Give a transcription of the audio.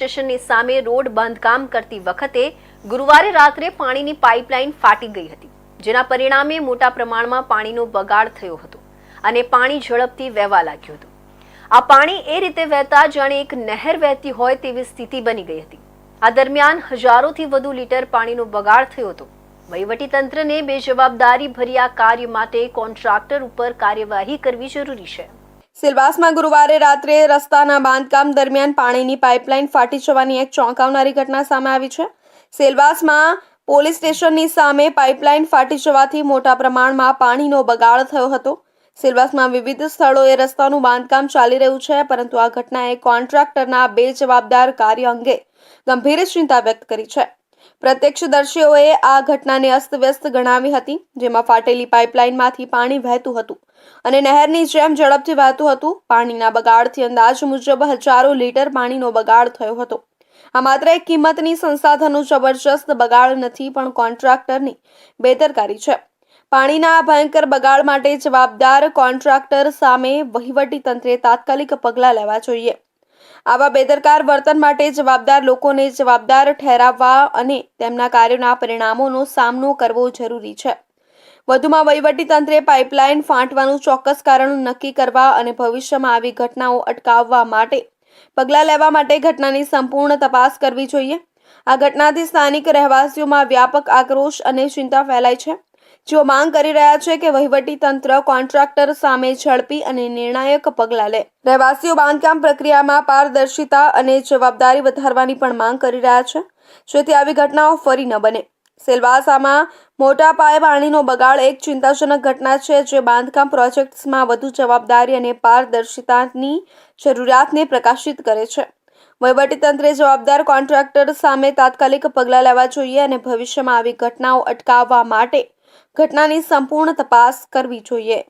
સ્ટેશનની સામે રોડ બાંધકામ કરતી વખતે ગુરુવારે રાત્રે પાણીની પાઇપલાઇન ફાટી ગઈ હતી, જેના પરિણામે મોટા પ્રમાણમાં પાણીનો બગાડ થયો હતો અને પાણી ઝડપથી વહેવા લાગ્યું હતું. આ પાણી એ રીતે વહેતા જાણે એક નહેર વહેતી હોય તેવી સ્થિતિ બની ગઈ હતી. આ દરમિયાન હજારોથી વધુ લીટર પાણીનો બગાડ થયો હતો. વહીવટીતંત્રને બેજવાબદારી ભર્યા કાર્ય માટે કોન્ટ્રાક્ટર ઉપર કાર્યવાહી કરવી જરૂરી છે. સિલવાસમાં ગુરુવારે રાત્રે રસ્તાના બાંધકામ દરમિયાન પાણીની પાઇપલાઇન ફાટી જવાની એક ચોંકાવનારી ઘટના સામે આવી છે. સેલવાસમાં પોલીસ સ્ટેશનની સામે પાઇપલાઇન ફાટી જવાથી મોટા પ્રમાણમાં પાણીનો બગાડ થયો હતો. સિલવાસમાં વિવિધ સ્થળોએ રસ્તાનું બાંધકામ ચાલી રહ્યું છે, પરંતુ આ ઘટનાએ કોન્ટ્રાક્ટરના બેજવાબદાર કાર્ય અંગે ગંભીર ચિંતા વ્યક્ત કરી છે. પ્રત્યક્ષદર્શીઓએ આ ઘટનાને અસ્તવ્યસ્ત ગણાવી હતી, જેમાં ફાટેલી પાઇપલાઇનમાંથી પાણી વહેતું હતું અને નહેરની જેમ ઝડપથી વહેતું હતું. પાણીના બગાડથી અંદાજ મુજબ હજારો લીટર પાણીનો બગાડ થયો હતો. આ માત્ર એક કિંમતની સંસાધનો જબરજસ્ત બગાડ નથી, પણ કોન્ટ્રાક્ટરની બેદરકારી છે. પાણીના આ ભયંકર બગાડ માટે જવાબદાર કોન્ટ્રાક્ટર સામે વહીવટી તંત્રે તાત્કાલિક પગલાં લેવા જોઈએ. આવા બેદરકાર વર્તન માટે જવાબદાર લોકોને જવાબદાર ઠેરાવવા અને તેમના કાર્યોના પરિણામોનો સામનો કરવો જરૂરી છે. વધુમાં તંત્રે પાઇપલાઇન ફાંટવાનું ચોક્કસ કારણ નક્કી કરવા અને ભવિષ્યમાં આવી ઘટનાઓ અટકાવવા માટે પગલાં લેવા માટે ઘટનાની સંપૂર્ણ તપાસ કરવી જોઈએ. આ ઘટનાથી સ્થાનિક રહેવાસીઓમાં વ્યાપક આક્રોશ અને ચિંતા ફેલાઈ છે. જેઓ માંગ કરી રહ્યા છે કે વહીવટી તંત્ર કોન્ટ્રાક્ટર સામે ઝડપી અને નિર્ણાયક પગલાં લે. રહેવાસીઓ બાંધકામ પ્રક્રિયામાં પારદર્શિતા અને જવાબદારી વધારવાની પણ માંગ કરી રહ્યા છે. જેથી આવી ઘટનાઓ ફરી ન બને. સેલવાસામાં મોટા પાયે પાણીનો બગાડ એક ચિંતાજનક ઘટના છે જે બાંધકામ પ્રોજેક્ટ્સમાં વધુ જવાબદારી અને પારદર્શિતાની જરૂરિયાતને પ્રકાશિત કરે છે. વહીવટીતંત્રે જવાબદાર કોન્ટ્રાક્ટર સામે તાત્કાલિક પગલાં લેવા જોઈએ અને ભવિષ્યમાં આવી ઘટનાઓ અટકાવવા માટે ઘટનાની સંપૂર્ણ તપાસ કરવી જોઈએ.